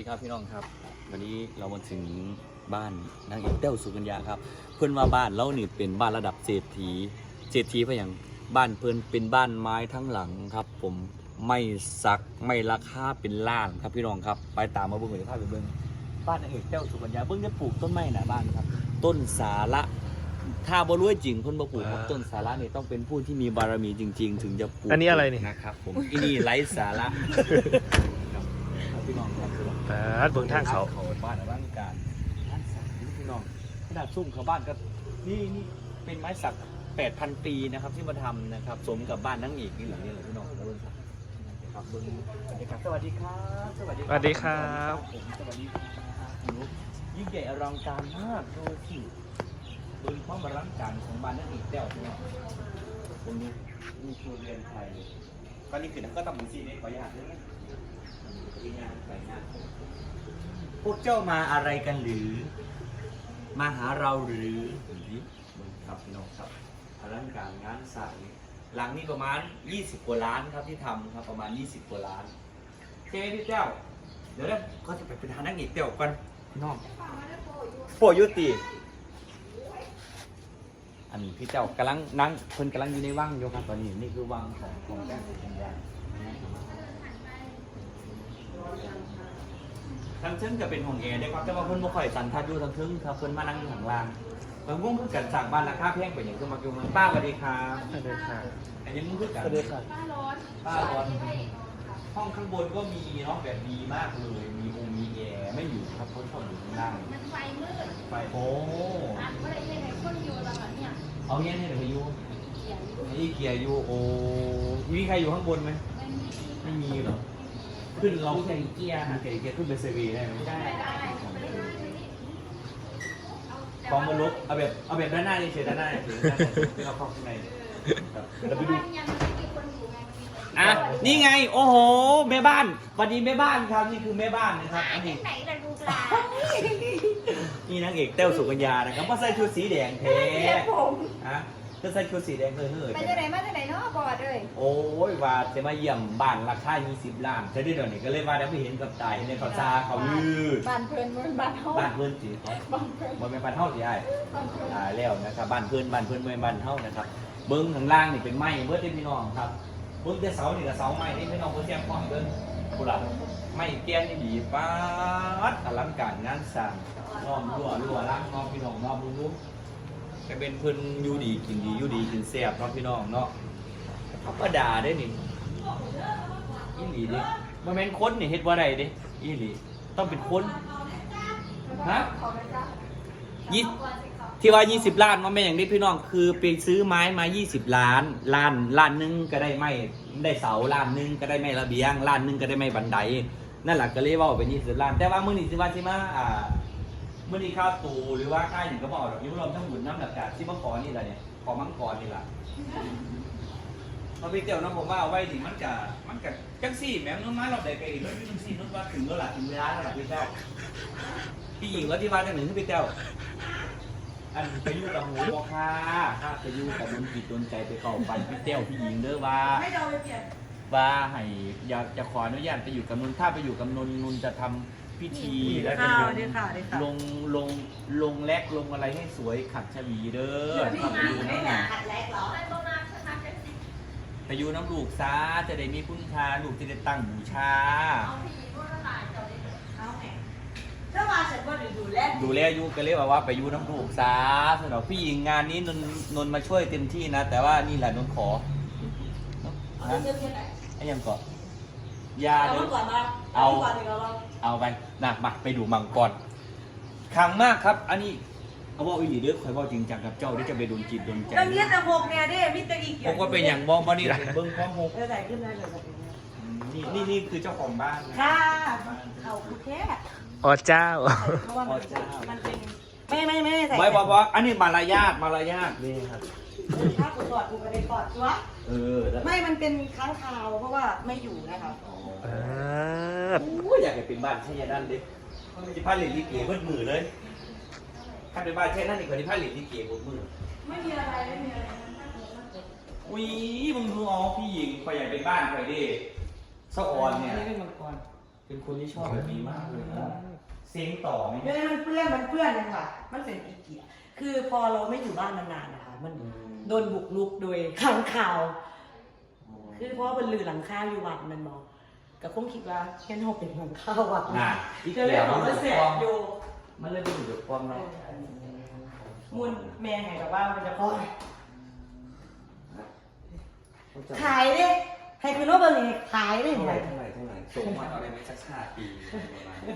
ดีครับพี่น้องครับ วันนี้เรามาถึงบ้านนางเอกเต้วสุกัญญาครับ เพื่อนว่าบ้านเรานี่เป็นบ้านระดับเศรษฐีเศรษฐีเพราะอย่างบ้านเพื่อนเป็นบ้านไม้ทั้งหลังครับ ผมไม่ซักไม่ราคาเป็นล้านครับพี่น้องครับ ไปตามมาเบิ่งเลยภาพไปเบิ่งบ้านนางเอกเต้วสุกัญญาเบิ่งจะปลูกต้นไม้หน้าบ้านครับ ต้นสาระถ้าบ่รู้จริงเพิ่นบ่ปลูกครับอ่าต้นสาระนี่ต้องเป็นผู้ที่มีบารมีจริง ๆ ถึงจะปลูกอันนี้อะไรนี่นะครับผมอีนี่ไร้สาระ ครับพี่น้องครับพี่น้องปาดเบิ่งทางเขาเขาบ้านร่างการบ้านสักนี่พี่น้องขนาดซุ่มเขาบ้านก็นี่นี่เป็นไม้สัก8,000 ปีนะครับที่มาทำนะครับสมกับบ้านนั่งอีกนี่หลังนี้แหละพี่น้องแล้วเบิ่งครับครับเบิ่งสวัสดีครับสวัสดีครับสวัสดีสวัสดีครับผมสวัสดีครับยิ่งใหญ่อลังการมากดูสิดูความอลังการของบ้านนั่งอีกแต้วพี่น้องตรงนี้นี่คือเรียนไทยก็นี่คือก็ต้องมีสีนี้ขออนุญาตด้วยนะ พวกเจ้ามาอะไรกันหรือ มาหาเราหรือนี่ครับพี่น้องครับอลังการงานสางนี่หลังนี้ประมาณ 20 กว่าล้านครับที่ทำครับประมาณ 20 กว่าล้านเจ๊พี่เจ้า เดี๋ยวนะก็จะไปเป็นทานั่งอีกเตี่ยวกันพี่น้องโปยุติอันพี่เจ้ากำลังนั่งเพิ่นกำลังอยู่ในวังอยู่ครับตอนนี้นี่คือวังของของแก้วของยา ทางเชิงจะเป็นของแอร์ได้ครับแต่ว่าเพิ่นบ่ค่อยสันทัดอยู่ทางเทิงครับเพิ่นมานั่งอยู่ข้างล่างเพิ่นมุ่งคือกันสั่งบ้านราคาแพงไปอย่างคือมาอยู่เมืองป้าสวัสดีครับสวัสดีค่ะอันนี้มุ่งคือกันสวัสดีค่ะป้าร้อนป้าร้อนห้องข้างบนก็มีเนาะแบบดีมากเลยมีองค์มีแอร์ไม่อยู่ครับเขาชอบอยู่ข้างล่างมันไฟมืดไฟโอ้อะก็เลยยังไงคนอยู่ตลอดเนี่ยเอาเงี้ยให้หน่อยพายุเขียนอยู่นี่เกียร์อยู่โอ้มีใครอยู่ข้างบนไหมไม่มีไม่มีเหรอ ขึ้นเราแข่งเกียร์นะแข่งเกียร์ขึ้นไปเซวีได้ไหมได้ได้กองบนรถเอาแบบเอาแบบด้านหน้าเฉยๆด้านหน้าเฉยๆด้านหน้าเฉยๆไม่เอาเข้าข้างในครับเราไปดูยังไม่มีคนอยู่ไงมันมีอะนี่ไง โอ้โหแม่บ้านสวัสดีแม่บ้านครับนี่คือแม่บ้านนะครับหาอัยนไปนี้ไหนล่ะลูกหลานนี่นางเอกเต้วสุกัญญานะครับมาใส่ชุดสีแดงแท้เรียกผมฮะ ก็ใส่ชุดสีแดงเฮ้ยเฮ้ยไปที่ไหนมาที่ไหนเนาะบอดเลยโอ้ยว่าจะมาเยี่ยมบ้านราคา20ล้านจะได้เดี๋ยวนี้ก็เลยว่าได้ไม่เห็นกับตายในเขาซาเขายืดบ้านเพื่อนเมืองบ้านเฮาบ้านเพื่อนสีเขาบ้านเพื่อนบ่แม่นบ้านเฮาสิไอ้บ้านเพื่อนตายแล้วนะครับบ้านเพื่อนบ้านเพื่อนไม่บ้านเฮานะครับ เบิ้งข้างล่างนี่เป็นไม้เบิดเด้อพี่น้องครับเบิ้งแต่เสานี่ก็เสาไม้นี่พี่น้องเพิ่นแจ้งความเบิ่งพุ่นล่ะไม้เตี้ยนนี่ดีป๊าดอลังการงานสร้างน้อมรั่วรั่วล้างน้อมพี่น้องน้อมรู้ ๆก็เป็นเพิ่นอยู่ดีกินดีอยู่ดีกินแซ่บเนาะพี่น้องเนาะธรรมดาเด้นี่อีหลีเด้บ่แม่นคนนี่เฮ็ดบ่ได้เด้อีหลี ต้องเป็นคนฮะยี่ที่ว่า 20 ล้านมันเป็นอย่างนี้พี่น้องคือไปซื้อไม้มา 20 ล้านล้านล้านหนึงก็ได้ไม้ได้เสาล้านหนึงก็ได้ไม้ระเบียงล้านหนึงก็ได้ไม้บันไดนั่นแหละก็เรียกว่าเป็น20ล้าน แต่ว่ามื้อนี้สิว่าสิมาอ่า มื้อนี้ค่าตูหรือว่าค่าหยังก็บอกดอกอยุ่รวมทั้งหมดน้ำหลักการที่มาขอนี่แหละเนี่ยขอมังกรนี่แหละพอไปเตียวน้ำผมว่าเอาไว้ดิมันจะมันจะจังซี่แม่งนู้นมาเราได้ไปอีกแล้วจังซี่นู้นว่าถึงแล้วล่ะถึงเวลาแล้วล่ะพี่เจ้าพี่หญิงว่าที่ว่าจังหนึ่งที่พี่เจ้าอันไปอยู่กับหูบอค่ะถ้าไปอยู่กับดนจิตดนใจไปเข้าไปพี่เต้วพี่หญิงเด้อว่าไม่โดนไปเปลี่ยนว่าให้อยากจะขออนุญาตไปอยู่กับนนท์ถ้าไปอยู่กับนนท์นนท์จะทำ พิธีแล้วจะค่ะลงดีค่ะดีค่ะ ลงลงลงแลกลงอะไรให้สวยขัดฉวีเด้อถ้าไปอยู่น้ำหนักขัดแรกเหรอไอ้โบราณขนาดนั้นไปอยู่น้ำลูกซาจะได้มีคุณค่าลูกจะได้ตั้งบูชา เอาผีโบราณเจ้าเลยเอาแหมถ้ามาฉันก็ดูแลดูแลอยูก็เรียกว่าว่าไปอยู่น้ำลูกซาสำหรับพี่หญิงงานนี้นนท์นนท์มาช่วยเต็มที่นะ แต่ว่านี่แหละนนท์ขอเอานะเรื่องนี้ไหน ไอ้ยังก่อน ยาเอาเด้อก่อนมาเอาก่อนดีกว่าเรา เอาไปนะมาไปดูมังกรครั้งมากครับ อันนี้เอาบอกอีหลีเด้อคอยบอกจริงจังกับเจ้าที่จะไปโดนจิตโดนใจเรื่องนี้แต่หกเนี่ยเด้มิตรอีกผมก็เป็นอย่างมองบ่นี่เบิ้งความหกเออใส่ขึ้นได้เลยแบบนี้นี่นี่นี่คือเจ้าของบ้านนะค่ะเอาคือแค่อ๋อเจ้า เพราะว่ามันมันเป็นไม่ไม่ไม่ใส่ไม่บอกว่าอันนี้มารยาทมารยาทนี่ครับ ถ้ากู กอดกูก็ได้กอดชัวเออแล้วไม่มันเป็นค้างคาวเพราะว่าไม่อยู่นะครับอ๋อปาดโอ้ยอยากให้เป็นบ้านเช่นนั้นดิมันจะพาเหรียญลิเกเบิดมือเลย ถ้าเป็นบ้านเช่นนั้นอีกคนที่พาเหรียญลิเกเบิดมือไม่มีอะไรไม่มีอะไรอุ้ยมึงดูอ๋อพี่หญิงคอยอยากเป็นบ้านคอยดิสะออนเนี่ยนี่เป็นมังกรเป็นคนที่ชอบแบบนี้มากเลยนะเสียงต่อไหม เดี๋ยวนี้มันเปื้อนมันเปื้อนเลยค่ะมันเป็นอีเกียคือพอเราไม่อยู่บ้านนานๆนะคะมัน โดนบุกรุกโดยขังข่าว คือเพราะว่ามันลือหลังคาอยู่วัดมันบอกก็คงคิดว่าแค่นอกเป็นหลังคาวัดน่ะอีกก็เลยแล้วบอกมันว่าเสียความอยู่มันเลยเป็นอยู่กับความเนาะมุนแม่ไงกับว่ามันจะพอขายดิให้คือรถเบอร์เลยขายดิเท่าไหร่เท่าไหร่เท่าไหร่ส่งมาเอาได้ไหมสักห้าปีประมาณนี้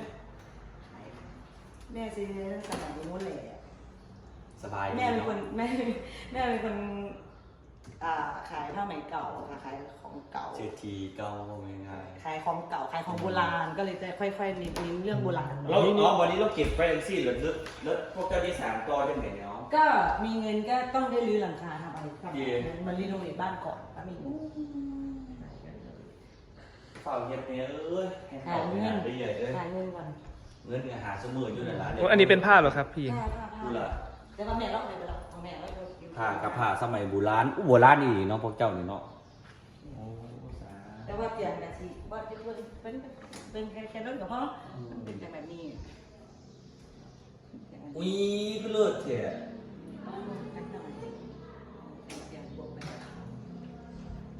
แม่ซื้อสมัยนู้นเลยอะ สบายดีแม่เป็นเนาะคนแม่แม่เป็นคนอ่าขายผ้าไหมเก่าค่ะขายของเก่าเจอทีเก่าง่ายขายของเก่าขายของโบราณก็เลยจะค่อยๆเน้นเรื่องโบราณๆเราเราวันนี้เราเก็บไปเองสิเหลือเหลือพวกเจ้าที่สามต่อจังไหนเนาะก็มีเงินก็ต้องได้รื้อหลังคาทำอะไรครับดีมันรีโนเวทบ้านก่อนถ้ามีเงินเฝ้าเฮ็ดเนี่ยเอ้ยให้เขาไปหาได้ใหญ่เอ้ยหาเงินก่อนเงินเนี่ยหาเสมออยู่ในร้านโอ้อันนี้เป็นผ้าเหรอครับพี่ผ้าผ้าผ้า ดูละเดี๋ยวก็แม่ล็อกเลยไปล็อกของแม่ไว้อยู่ผ้ากับผ้าสมัยโบราณอู้โบราณนี่เนาะพวกเจ้านี่เนาะโอ้สาแต่ว่าเปลี่ยนกะทิว่าจะเป็นเป็นเป็นแค่แค่นั้นกับพ่อมันเป็นแต่แบบนี้อุ้ยก็เลิศเถอะ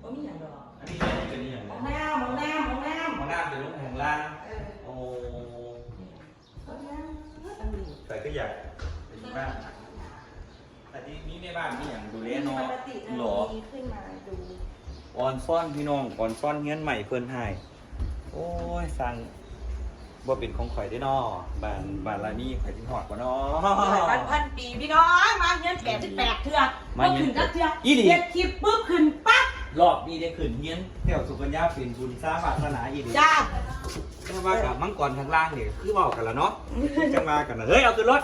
ก็มีอย่างดอกอันนี้เป็นอย่างมไรองน้ำมองน้ำมองน้ำมันน่าเป็นลูกแห่งล่างเออโอ้มองน้ำอันนี้แต่ก็อยากเป็นที่บ้านแต่ ที่นี่ในบ้านนี่อย่างดูแลเนาะปกติจะหรอมีขึ้นมาดูออนซ่อนพี่น้องออนซ่อนเงี้ยนใหม่เพิ่นให้โอ้ยสั่งบ่เป็นของข่อยได้เนาะบ้านบ้านละนี่ข่อยสิฮอดบ่เนาะพันพันปีพี่น้อง มาเงี้ยแปดสิบแปดเถื่อมามาเงี้ยขึ้นจักเถื่ออีหลีเฮ็ดคลิปปุ๊บขึ้นปั๊บรอบนี้ได้ขึ้นเงี้ยนแถวสุกัญญาเป็นบุญสร้างวาสนาอีกจ้าแต่ว่ากับมังกรทางล่างเนี่ยคือเว้ากันแล้วเนาะจังว่ากันนะเฮ้ยเอาขึ้นรถ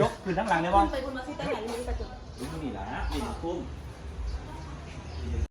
ยกขึ้นทั้งหลังได้บ่ไปคุณมาซิแต่ไหนนี่ประจุนี่นี่ล่ะนี่คุ้ม